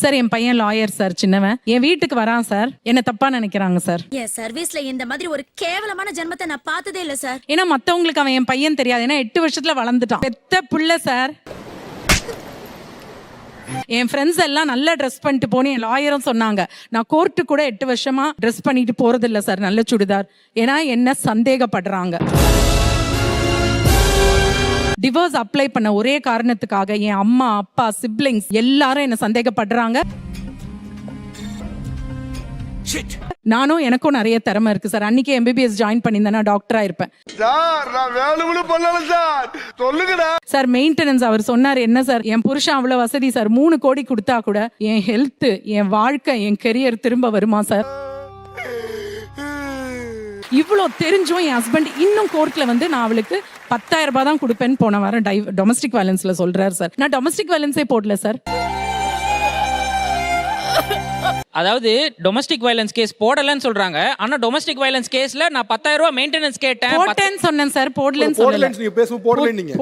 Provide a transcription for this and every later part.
Sir என் பையன் lawyer sir சின்னவன். என் வீட்டுக்கு வரான் சார். என்ன தப்பா நினைக்கிறாங்க சார். என் சர்வீஸ்ல இந்த மாதிரி ஒரு கேவலமான ஜென்மத்தை நான் பார்த்ததே இல்ல சார். ஏன்னா மத்தவங்களுக்கு அவன் என் பையன் தெரியாது. ஏன்னா எட்டு வருஷத்துல வளர்ந்துட்டான். பெத்த புள்ள சார். என் ஃப்ரெண்ட்ஸ் எல்லாம் நல்லா ட்ரெஸ் பண்ணிட்டு போனேன் என் லாயரும் சொன்னாங்க. நான் கோர்ட்டு கூட எட்டு வருஷமா ட்ரெஸ் பண்ணிட்டு போறது இல்ல சார் நல்ல சுடிதார். ஏன்னா என்ன சந்தேகப்படுறாங்க. டிவோர்ஸ் அப்ளை பண்ண ஒரே காரணத்துக்காக என் அம்மா அப்பா சிப்ளிங்ஸ் எல்லாரும் என்ன சந்தேகப்படுறாங்க. நானும் எனக்கும் நிறைய திறமை இருக்கு சார். அன்னைக்கு எம்பிபிஎஸ் ஜாயின் பண்ணியிருந்தேன்னா டாக்டரா இருப்பேன். சார் நான் வேணும்னு பண்ணல சார். சொல்லுங்கடா. சார் மெயின்டெனன்ஸ் அவர் சொன்னார் என்ன சார்? என் புருஷன் அவ்வளவு வசதி சார். மூணு கோடி கொடுத்தா கூட என் ஹெல்த் என் வாழ்க்கை என் கெரியர் திரும்ப வருமா சார்? இவ்வளோ தெரிஞ்சும் என் ஹஸ்பண்ட் இன்னும் கோர்ட்ல வந்து நான் அவளுக்கு பத்தாயிரம் ரூபாய் தான் கொடுப்பேன்னு போன வாரம் டை டொமஸ்டிக் வயலன்ஸ்ல சொல்றாரு சார் நான் டொமஸ்டிக் வயலன்ஸே போடல சார் அதாவது டொமஸ்டிக் வயலன்ஸ் கேஸ் போடலன்னு சொல்றாங்க ஆனா டொமஸ்டிக் வயலன்ஸ் கேஸ்ல நான் பத்தாயிரம் ரூபாய் மெயின்டெனன்ஸ் கேட்டேன் போட்டேன்னு சொன்னேன் சார் போடலன்னு சொல்லல நீங்க பேசுவோம் போடல நீங்க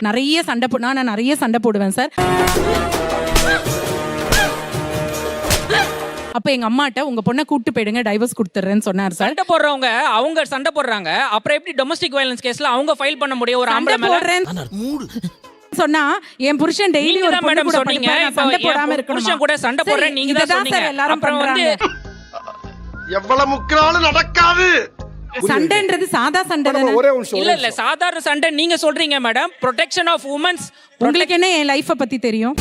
நிறைய சண்டை நான் நிறைய சண்டை போடுவேன் சார் அப்ப எங்க அம்மாட்ட உங்க பொண்ணை கூட்டு போயிடுங்க டைவர்ஸ் கொடுத்துறேன்னு சொன்னார் சார். சண்டை போடுறவங்க அவங்க சண்டை போடுறாங்க. அப்புறம் எப்படி டொமஸ்டிக் வயலன்ஸ் கேஸ்ல அவங்க ஃபைல் பண்ண முடியும்? ஒரு ஆம்பளை மேல? போடுறேன் சொன்னா என் புருஷன் டெய்லி நீங்க ஒரு பொண்ணு மேடம் கூட சொன்னீங்க. சண்டை போடாம இருக்கணுமா? புருஷன் கூட சண்டை போடுறேன் நீங்க தான் சொன்னீங்க. எல்லாரும் அப்புறம் வந்து பண்றாங்க எவ்வளவு முக்கினாலும் நடக்காது. சண்டைன்றது சாதா சண்டை இல்ல இல்ல சாதாரண சண்டை நீங்க சொல்றீங்க மேடம் ப்ரொடெக்ஷன் ஆஃப் உமன்ஸ் உங்களுக்கு என்ன என் லைஃப பத்தி தெரியும்?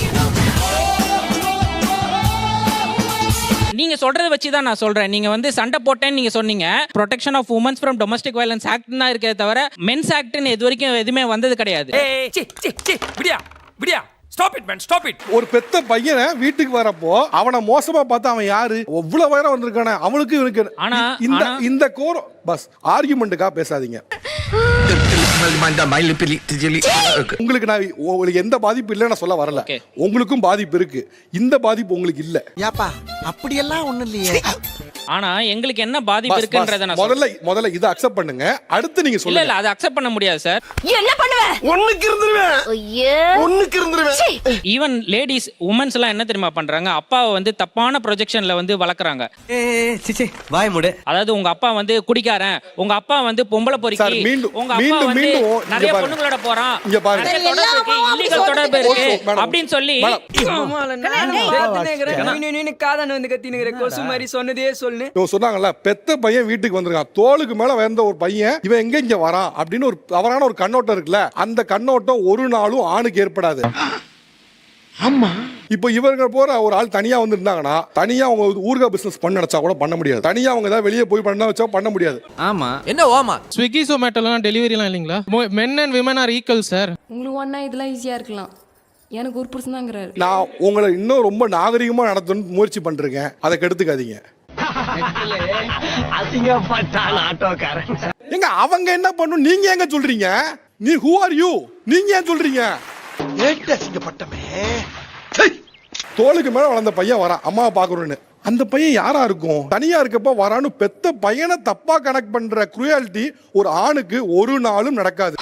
நீங்க சொல்றத வச்சு தான் நான் சொல்றேன். நீங்க வந்து சண்டை போட்டேன்னு நீங்க சொன்னீங்க. Protection of women's from domestic violence act தான் இருக்கே தவிர மென்ஸ் ஆக்ட்னு இது வரைக்கும் எதுவுமே வந்தது கிடையாது. ஏய் சி சி சி விடியா விடியா. Stop it man stop it ஒரு பெத்த பையனை வீட்டுக்கு வரப்போ அவனை மோசமா பார்த்தா அவன் யாரு? எவ்வளவு வயரம் வந்திருக்கானே அவனுக்கு இவனுக்கு ஆனா- இந்த இந்த கோரம் பஸ் ஆர்குமெண்ட்டுக்கா பேசாதீங்க. உங்களுக்கு நான் உங்களுக்கு எந்த பாதிப்பு இல்லைன்னு நான் சொல்ல வரல. உங்களுக்கும் பாதிப்பு இருக்கு. இந்த பாதிப்பு உங்களுக்கு இல்ல. ஏப்பா அப்படியெல்லாம் ஒண்ணும் இல்லையே. ஆனா எங்களுக்கு என்ன பாதிப்பு இருக்குன்றத. நான். முதல்ல முதல்ல இதை அக்செப்ட் பண்ணுங்க. அடுத்து நீங்க இல்ல சொல்லுங்க. இல்ல அதை அக்செப்ட் பண்ண முடியாது சார் என்ன பண்ணுவ ஒண்ணுக்கு இருந்துருவேன். ஒண்ணுக்கு இருந்துருவேன். ஈவன் லேடிஸ் உமன்ஸ் எல்லாம் என்ன தெரியுமா பண்றாங்க? அப்பாவை வந்து தப்பான ப்ரொஜெக்ஷன்ல வந்து வளர்க்குறாங்க. சிச்சி வாய் மூடு. அதாவது உங்க அப்பா வந்து குடிக்காரன். உங்க அப்பா வந்து பொம்பளை சார், பொறுக்கி. உங்க அப்பா வந்து இங்க நிறைய. பொண்ணுங்களோட போறான் இங்க பாருங்க. இல்லீகல் தொடர்பு இருக்கு. அப்படின்னு சொல்லி காதன் வந்து கத்தினுங்கிற கொசு மாதிரி சொன்னதே சொல்லு. இவன் சொன்னாங்கல்ல பெத்த பையன் வீட்டுக்கு வந்திருக்கான். தோளுக்கு மேல வந்த ஒரு பையன் இவன் எங்க இங்க வரான்? அப்படின்னு ஒரு தவறான ஒரு கண்ணோட்டம் இருக்குல்ல அந்த கண்ணோட்டம் ஒரு நாளும் ஆணுக்கு ஏற்படாது. ஆமா. இப்போ இவங்க போற ஒரு ஆள் தனியா வந்திருந்தாங்கன்னா தனியா அவங்க ஊர்கா பிசினஸ் பண்ண நினைச்சா கூட பண்ண முடியாது. தனியா அவங்க ஏதாவது வெளியே போய் பண்ண வச்சா பண்ண முடியாது. ஆமா. என்ன ஓமா? ஸ்விக்கி ஜொமேட்டோலாம் டெலிவரிலாம் இல்லைங்களா? Men and women are equal sir உங்களுக்கு ஒன்றா இதெல்லாம் ஈஸியாக இருக்கலாம். எனக்கு ஒரு புருஷன் தாங்கிறாரு. நான் உங்களை இன்னும் ரொம்ப நாகரிகமா நடத்தணும்னு முயற்சி பண்றேங்க அதை கெடுத்துக்காதீங்க. எங்க அவங்க என்ன பண்ணும்? நீங்க எங்க சொல்றீங்க? நீ ஹூ ஆர் யூ நீங்க ஏன் சொல்றீங்க? ஏட்டு அசிங்கப்பட்டமே தோளுக்கு மேல வளர்ந்த பையன் வரான். அம்மாவை பாக்குறோன்னு அந்த பையன் யாரா இருக்கும்? தனியா இருக்கப்ப வரான்னு பெத்த பையனை தப்பா கனெக்ட் பண்ற குரூயாலிட்டி ஒரு ஆணுக்கு ஒரு நாளும் நடக்காது.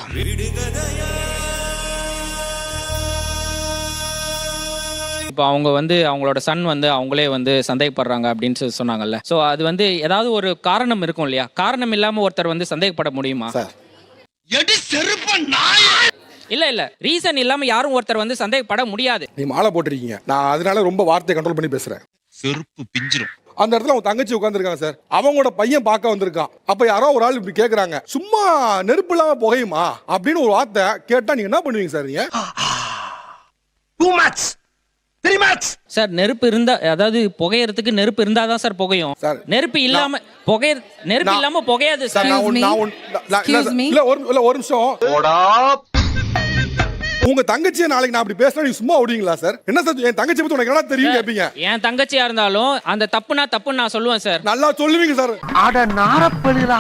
இப்போ அவங்க வந்து அவங்களோட சன் வந்து அவங்களே வந்து சந்தேகப்படுறாங்க அப்படின்னு சொல்லி சொன்னாங்கல்ல. சோ அது வந்து ஏதாவது ஒரு காரணம் இருக்கும் இல்லையா? காரணம் இல்லாம ஒருத்தர் வந்து சந்தேகப்பட முடியுமா? சார். இல்ல இல்ல. ரீசன் இல்லாம யாரும் ஒருத்தர் வந்து சந்தேகப்பட முடியாது. நீ மாலை போட்டிருக்கீங்க. நான் அதனால ரொம்ப வார்த்தையை கண்ட்ரோல் பண்ணி பேசுறேன். செருப்பு பிஞ்சிரும். அந்த இடத்துல அவங்க தங்கச்சி உட்காந்துருக்காங்க சார் அவங்களோட பையன் பார்க்க வந்திருக்கான். அப்ப யாரோ ஒரு ஆள் இப்படி கேக்குறாங்க. சும்மா நெருப்பு இல்லாம புகையுமா? அப்படின்னு ஒரு வார்த்தை கேட்டா நீங்க என்ன பண்ணுவீங்க சார் நீங்க? Too much three much sir நெருப்பு இருந்தா அதாவது புகையறதுக்கு நெருப்பு இருந்தாதான் சார் புகையும். சார், நெருப்பு இல்லாம புகைய நெருப்பு இல்லாம புகையாது சார் நான் ஒரு இல்ல ஒரு நிமிஷம். உங்க தங்கச்சியை நாளைக்கு நான் அப்படி பேசினா நீங்க சும்மா விடுவீங்களா சார் என்ன சார் என் தங்கச்சி பத்தி உனக்கு என்ன தெரியும் கேப்பீங்க? என் தங்கச்சியா இருந்தாலும் அந்த தப்புனா தப்புன்னு நான் சொல்லுவேன் சார் நல்லா சொல்லுவீங்க சார் அட நாரப்படுகிறா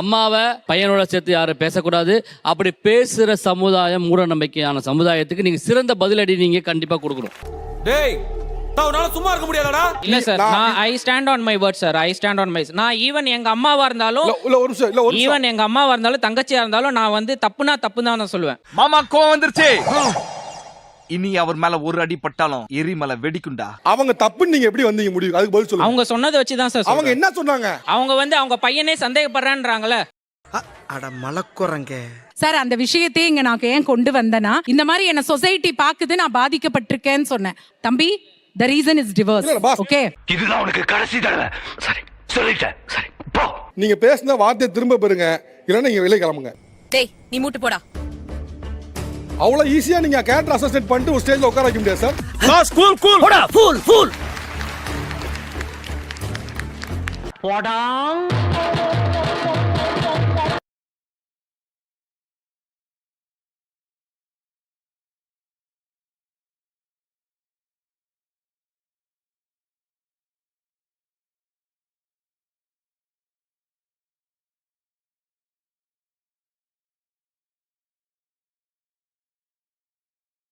அம்மாவை பையனோட சேர்த்து யாரும் பேசக்கூடாது. அப்படி பேசுற சமுதாயம் மூட நம்பிக்கையான சமுதாயத்துக்கு நீங்க சிறந்த பதிலடி நீங்க கண்டிப்பா கொடுக்கணும். டேய் நான் உன்னால சும்மா இருக்க முடியாதாடா? இல்ல சார் நான்- I stand on my word sir I stand on my நான் ஈவன் எங்க அம்மாவா இருந்தாலும் இல்ல ஒரு நிமிஷம் இல்ல ஒரு நிமிஷம். ஈவன் எங்க அம்மாவா இருந்தாலும் தங்கச்சியா இருந்தாலும் நான் வந்து தப்புனா தப்பு தான் நான் சொல்லுவேன். மாமா கோவம் வந்துருச்சு. இனி அவர் மேல ஒரு அடி பட்டாலும் எரிமலை வெடிக்குண்டா அவங்க தப்புன்னு நீங்க எப்படி வந்தீங்க முடிவு? அதுக்கு பதில் சொல்லுங்க. அவங்க சொன்னதை வச்சு தான் சார் அவங்க. என்ன சொன்னாங்க? அவங்க வந்து அவங்க பையனே சந்தேகப்படுறான்றாங்களே அட மலக்குறங்க சார் அந்த விஷயத்தையே இங்க நான் ஏன் கொண்டு வந்தேன்னா இந்த மாதிரி என்ன சொசைட்டி பாக்குது நான் பாதிக்கப்பட்டிருக்கேன்னு சொன்னேன். தம்பி த ரீசன் இஸ் டிவோர்ஸ் இல்ல, boss. ஓகே இதுதான் உனக்கு கடைசி தடவை. சரி சொல்லிட்டேன். சரி போ. நீங்க பேசின வார்த்தையை திரும்ப பெறுங்க. இல்லைன்னா நீங்க வெளியே கிளம்புங்க. டேய் நீ மூட்டு போடா. அவ்வளவு ஈஸியா நீங்க கேரக்டர் அசோசியேட் பண்ணிட்டு ஒரு ஸ்டேஜ்ல உட்கார வைக்க முடியாது சார்